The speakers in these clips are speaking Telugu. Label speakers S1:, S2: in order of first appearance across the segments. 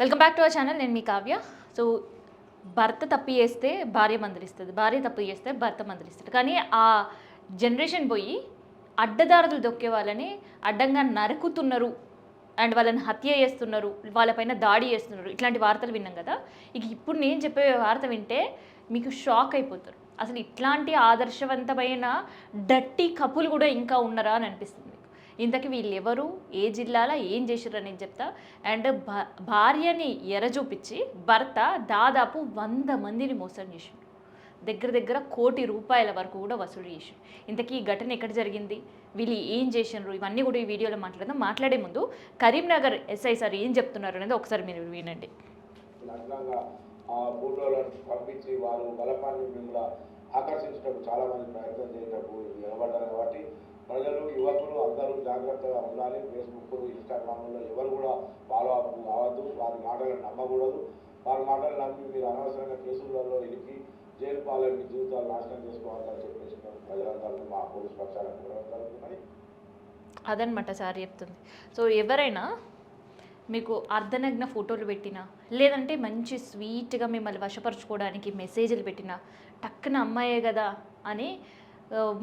S1: Welcome back to our channel నేను మీ కావ్య. సో భర్త తప్పు చేస్తే భార్య మందలిస్తుంది. భార్య తప్పు చేస్తే భర్త మందలిస్తాడు కానీ ఆ జనరేషన్ పోయి అడ్డదారులు దొక్కే వాళ్ళని అడ్డంగా నరుకుతున్నారు. అండ్ వాళ్ళని హత్య చేస్తున్నారు. వాళ్ళపైన దాడి చేస్తున్నారు. ఇట్లాంటి వార్తలు విన్నాం కదా. ఇక ఇప్పుడు నేను చెప్పే వార్త వింటే మీకు షాక్ అయిపోతారు. అసలు ఇట్లాంటి ఆదర్శవంతమైన డట్టి కపులు కూడా ఇంకా ఉన్నారా అని అనిపిస్తుంది. ఇంతకీ వీళ్ళు ఎవరు ఏ జిల్లాలో? ఏం చేశారు అనేది చెప్తా. అండ్ భార్యని ఎరచూపించి భర్త దాదాపు వంద మందిని మోసం చేసిండు. దగ్గర దగ్గర కోటి రూపాయల వరకు కూడా వసూలు చేసిండు. ఇంతకీ ఈ ఘటన ఎక్కడ జరిగింది? వీళ్ళు ఏం చేసినారు ఇవన్నీ కూడా ఈ వీడియోలో మాట్లాడదాం. మాట్లాడే ముందు కరీంనగర్ ఎస్ఐ సార్ ఏం చెప్తున్నారు అనేది ఒకసారి మీరు వినండి.
S2: ఆ ఫోటోలను పంపించి వారు బలపాన్ని చాలామంది చాలా మంది ప్రయత్నం చేయటప్పుడు నిలబడ్డారు కాబట్టి ప్రజలు యువకులు అందరూ జాగ్రత్తగా ఉండాలి. ఫేస్బుక్ ఇన్స్టాగ్రామ్లో ఎవరు కూడా ఫాలో అప్ కావద్దు. వారి మాటలను నమ్మకూడదు. వారి మాటలు నమ్మి మీరు అనవసరంగా కేసులలో ఇరికి జైలు పాలన మీ జీవితాలు నాశనం చేసుకోవాలని చెప్పేసి ప్రజలందరూ మా పోలీస్ పక్షాలకు కూడా
S1: అదనమాట సార్ చెప్తుంది. సో ఎవరైనా మీకు అర్ధనగ్న ఫోటోలు పెట్టినా లేదంటే మంచి స్వీట్గా మిమ్మల్ని వశపరచుకోవడానికి మెసేజ్లు పెట్టినా టక్కున అమ్మాయే కదా అని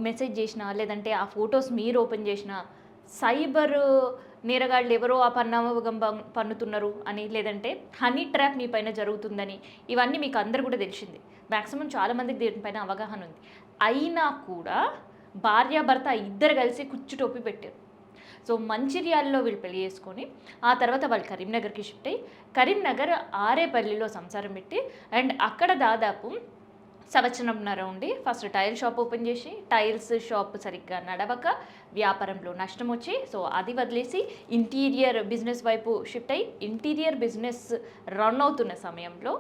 S1: మెసేజ్ చేసినా లేదంటే ఆ ఫొటోస్ మీరు ఓపెన్ చేసినా సైబర్ నేరగాళ్ళు ఎవరో ఆ పన్నామగం పన్నుతున్నారు అని లేదంటే హనీ ట్రాప్ మీ పైన జరుగుతుందని ఇవన్నీ మీకు అందరు కూడా తెలిసింది. మ్యాక్సిమం చాలామందికి దీనిపైన అవగాహన ఉంది. అయినా కూడా భార్యాభర్త ఇద్దరు కలిసి కుచ్చు టోపీ పెట్టారు. సో మంచిర్యాలలో వీళ్ళు పెళ్ళి చేసుకొని ఆ తర్వాత వాళ్ళు కరీంనగర్కి షిఫ్ట్ అయ్యి కరీంనగర్ ఆరేపల్లిలో సంసారం పెట్టి అండ్ అక్కడ దాదాపు సంవత్సరంన్నర ఉండి ఫస్ట్ టైల్ షాప్ ఓపెన్ చేసి టైల్స్ షాప్ సరిగ్గా నడవక వ్యాపారంలో నష్టం వచ్చి సో అది వదిలేసి ఇంటీరియర్ బిజినెస్ వైపు షిఫ్ట్ అయ్యి ఇంటీరియర్ బిజినెస్ రన్ అవుతున్న సమయంలో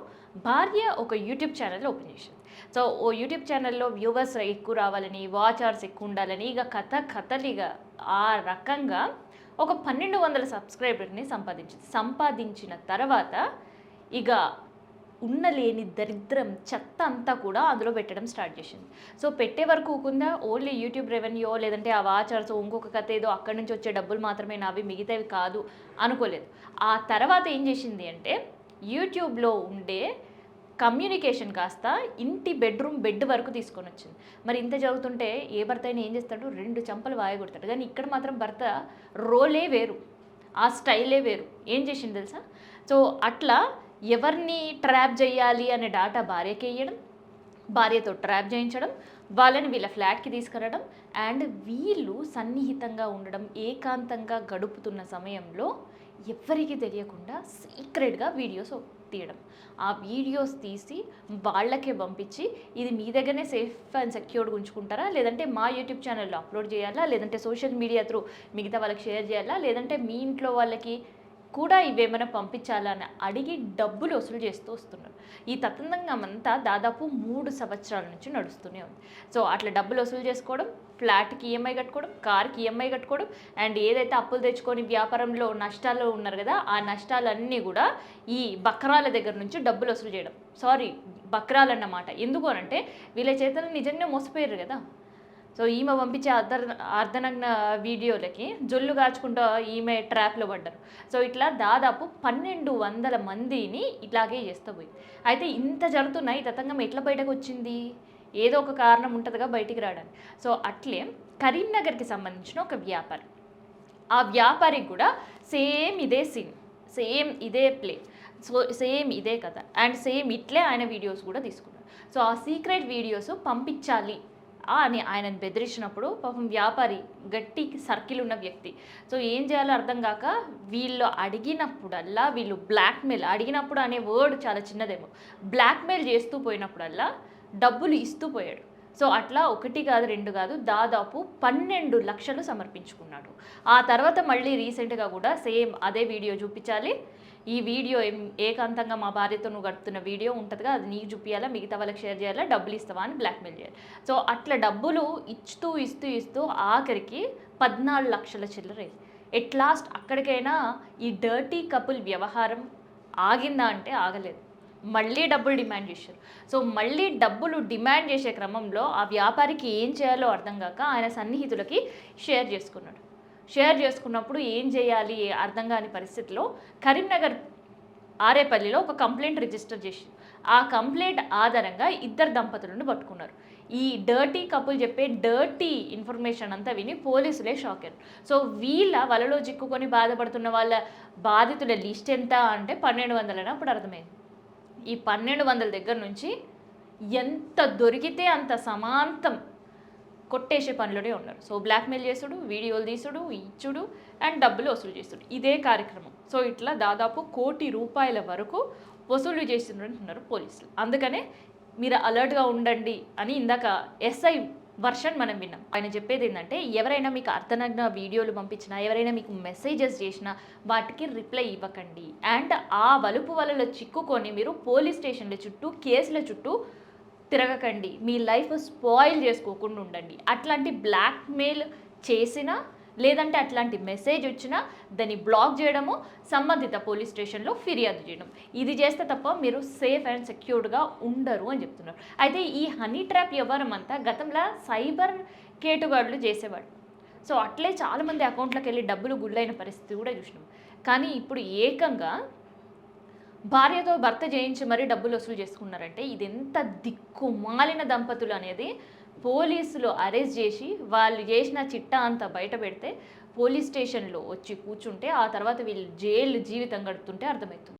S1: భార్య ఒక యూట్యూబ్ ఛానల్ ఓపెన్ చేసింది. సో ఓ యూట్యూబ్ ఛానల్లో వ్యూవర్స్ ఎక్కువ రావాలని వాచ్ ఎక్కువ ఉండాలని ఇక కథ కథలిగా ఆ రకంగా ఒక పన్నెండు వందల సబ్స్క్రైబర్ని సంపాదించింది సంపాదించిన తర్వాత ఇక ఉన్న లేని దరిద్రం చెత్త అంతా కూడా అందులో పెట్టడం స్టార్ట్ చేసింది. సో పెట్టే వరకు ఊకుందా? ఓన్లీ యూట్యూబ్ రెవెన్యూ లేదంటే ఆ వాచర్స్ ఇంకొక కథ ఏదో అక్కడి నుంచి వచ్చే డబ్బులు మాత్రమే నావి మిగతావి కాదు అనుకోలేదు. ఆ తర్వాత ఏం చేసింది అంటే యూట్యూబ్లో ఉండే కమ్యూనికేషన్ కాస్త ఇంటి బెడ్రూమ్ బెడ్ వరకు తీసుకొని వచ్చింది. మరి ఇంత జరుగుతుంటే ఏ భర్త అయినా ఏం చేస్తాడు? రెండు చంపలు వాయగొడతాడు కానీ ఇక్కడ మాత్రం భర్త రోలే వేరు. ఆ స్టైలే వేరు. ఏం చేసింది తెలుసా? సో అట్లా ఎవరిని ట్రాప్ చేయాలి అనే డాటా భార్యకి వేయడం భార్యతో ట్రాప్ చేయించడం వాళ్ళని వీళ్ళ ఫ్లాట్కి తీసుకురావడం అండ్ వీళ్ళు సన్నిహితంగా ఉండడం ఏకాంతంగా గడుపుతున్న సమయంలో ఎవరికీ తెలియకుండా సీక్రెట్గా వీడియోస్ తీయడం. ఆ వీడియోస్ తీసి వాళ్ళకే పంపించి ఇది మీ దగ్గరనే సేఫ్ అండ్ సెక్యూర్డ్గా ఉంచుకుంటారా? లేదంటే మా యూట్యూబ్ ఛానల్లో అప్లోడ్ చేయాలా? లేదంటే సోషల్ మీడియా త్రూ మిగతా వాళ్ళకి షేర్ చేయాలా? లేదంటే మీ ఇంట్లో వాళ్ళకి కూడా ఇవేమైనా పంపించాలా అని అడిగి డబ్బులు వసూలు చేస్తూ వస్తున్నారు. ఈ తతంగం అంతా దాదాపు మూడు సంవత్సరాల నుంచి నడుస్తూనే ఉంది. సో అట్లా డబ్బులు వసూలు చేసుకోవడం ఫ్లాట్కి ఈఎంఐ కట్టుకోవడం కార్కి ఈఎంఐ కట్టుకోవడం అండ్ ఏదైతే అప్పులు తెచ్చుకొని వ్యాపారంలో నష్టాలు ఉన్నారు కదా ఆ నష్టాలన్నీ కూడా ఈ బక్రాల దగ్గర నుంచి డబ్బులు వసూలు చేయడం. సారీ బక్రాలు అన్నమాట ఎందుకు అనంటే వీళ్ళ చేతలు నిజంగా మోసపోయారు కదా. సో ఈమె పంపించే అర్ధ అర్ధనగ్న వీడియోలకి జొల్లు కాచుకుంటూ ఈమె ట్రాప్లో పడ్డారు. సో ఇట్లా దాదాపు పన్నెండు వందల మందిని ఇట్లాగే చేస్తూ పోయింది అయితే ఇంత జరుగుతున్న ఈ తతంగం ఎట్లా బయటకు వచ్చింది? ఏదో ఒక కారణం ఉంటుందిగా బయటికి రావడానికి. సో అట్లే కరీంనగర్కి సంబంధించిన ఒక వ్యాపారి. ఆ వ్యాపారికి కూడా సేమ్ ఇదే సీన్ సేమ్ ఇదే ప్లే సో సేమ్ ఇదే కథ. అండ్ సేమ్ ఇట్లే ఆయన వీడియోస్ కూడా తీసుకున్నారు. సో ఆ సీక్రెట్ వీడియోస్ పంపించాలి అని ఆయనను బెదిరించినప్పుడు పాపం వ్యాపారి గట్టి సర్కిల్ ఉన్న వ్యక్తి. సో ఏం చేయాలో అర్థం కాక వీళ్ళు అడిగినప్పుడల్లా వీళ్ళు బ్లాక్మెయిల్ అడిగినప్పుడు అనే వర్డ్ చాలా చిన్నదేమో. బ్లాక్మెయిల్ చేస్తూ పోయినప్పుడల్లా డబ్బులు ఇస్తూ పోయాడు. సో అట్లా ఒకటి కాదు రెండు కాదు దాదాపు పన్నెండు లక్షలు సమర్పించుకున్నాడు. ఆ తర్వాత మళ్ళీ రీసెంట్గా కూడా సేమ్ అదే వీడియో చూపించాలి. ఈ వీడియో ఏం- ఏకాంతంగా మా భార్యతో నువ్వు గడుపుతున్న వీడియో ఉంటుందిగా అది నీకు చూపించాలా మిగతా వాళ్ళకి షేర్ చేయాలా డబ్బులు ఇస్తావా అని బ్లాక్మెయిల్ చేయాలి. సో అట్లా డబ్బులు ఇస్తూ ఇస్తూ ఇస్తూ ఆఖరికి పద్నాలుగు లక్షల చిల్లర ఎట్ లాస్ట్ అక్కడికైనా ఈ డర్టీ కపుల్ వ్యవహారం ఆగిందా అంటే ఆగలేదు. మళ్ళీ డబ్బులు డిమాండ్ చేశారు. సో మళ్ళీ డబ్బులు డిమాండ్ చేసే క్రమంలో ఆ వ్యాపారికి ఏం చేయాలో అర్థం కాక ఆయన సన్నిహితులకి షేర్ చేసుకున్నాడు. షేర్ చేసుకున్నప్పుడు ఏం చేయాలి అర్థం కాని పరిస్థితిలో కరీంనగర్ ఆరేపల్లిలో ఒక కంప్లైంట్ రిజిస్టర్ చేసి ఆ కంప్లైంట్ ఆధారంగా ఇద్దరు దంపతులను పట్టుకున్నారు. ఈ డర్టీ కపుల్ చెప్పే డర్టీ ఇన్ఫర్మేషన్ అంతా విని పోలీసులే షాక్ అయ్యారు. సో వీళ్ళ వలలో చిక్కుకొని బాధపడుతున్న వాళ్ళ బాధితుల లిస్ట్ ఎంత అంటే పన్నెండు వందలని అప్పుడు అర్థమైంది. ఈ పన్నెండు వందల దగ్గర నుంచి ఎంత దొరికితే అంత సమాంతం కొట్టేసే పనిలోనే ఉన్నారు. సో బ్లాక్మెయిల్ చేసుడు వీడియోలు తీసుడు ఇచ్చుడు అండ్ డబ్బులు వసూలు చేసుడు ఇదే కార్యక్రమం. సో ఇట్లా దాదాపు కోటి రూపాయల వరకు వసూలు చేస్తున్నారు పోలీసులు. అందుకనే మీరు అలర్ట్గా ఉండండి అని ఇందాక ఎస్ఐ వర్షన్ మనం విన్నాం. ఆయన చెప్పేది ఏంటంటే ఎవరైనా మీకు అర్థనగ్న వీడియోలు పంపించినా ఎవరైనా మీకు మెసేజెస్ చేసినా వాటికి రిప్లై ఇవ్వకండి. అండ్ ఆ వలుపు వలలో చిక్కుకొని మీరు పోలీస్ స్టేషన్ల చుట్టూ కేసుల చుట్టూ తిరగకండి. మీ లైఫ్ స్పాయిల్ చేసుకోకుండా ఉండండి. అట్లాంటి బ్లాక్మెయిల్ చేసినా లేదంటే అట్లాంటి మెసేజ్ వచ్చినా దాన్ని బ్లాక్ చేయడము సంబంధిత పోలీస్ స్టేషన్లో ఫిర్యాదు చేయడం. ఇది చేస్తే తప్ప మీరు సేఫ్ అండ్ సెక్యూర్డ్గా ఉండరు అని చెప్తున్నారు. అయితే ఈ హనీ ట్రాప్ వ్యవహారం అంతా గతంలో సైబర్ కేటుగాడులు చేసేవాడు సో అట్లే చాలామంది అకౌంట్లోకి వెళ్ళి డబ్బులు గుళ్ళైన పరిస్థితి కూడా చూసినాం. కానీ ఇప్పుడు ఏకంగా భార్యతో భర్త చేయించి మరీ డబ్బులు వసూలు చేసుకున్నారంటే ఇది ఎంత దిక్కుమాలిన దంపతులు అనేది పోలీసులు అరెస్ట్ చేసి వాళ్ళు చేసిన చిట్టా అంతా బయట పెడితే పోలీస్ స్టేషన్లో వచ్చి కూర్చుంటే ఆ తర్వాత వీళ్ళు జైలు జీవితం గడుపుతుంటే అర్థమవుతుంది.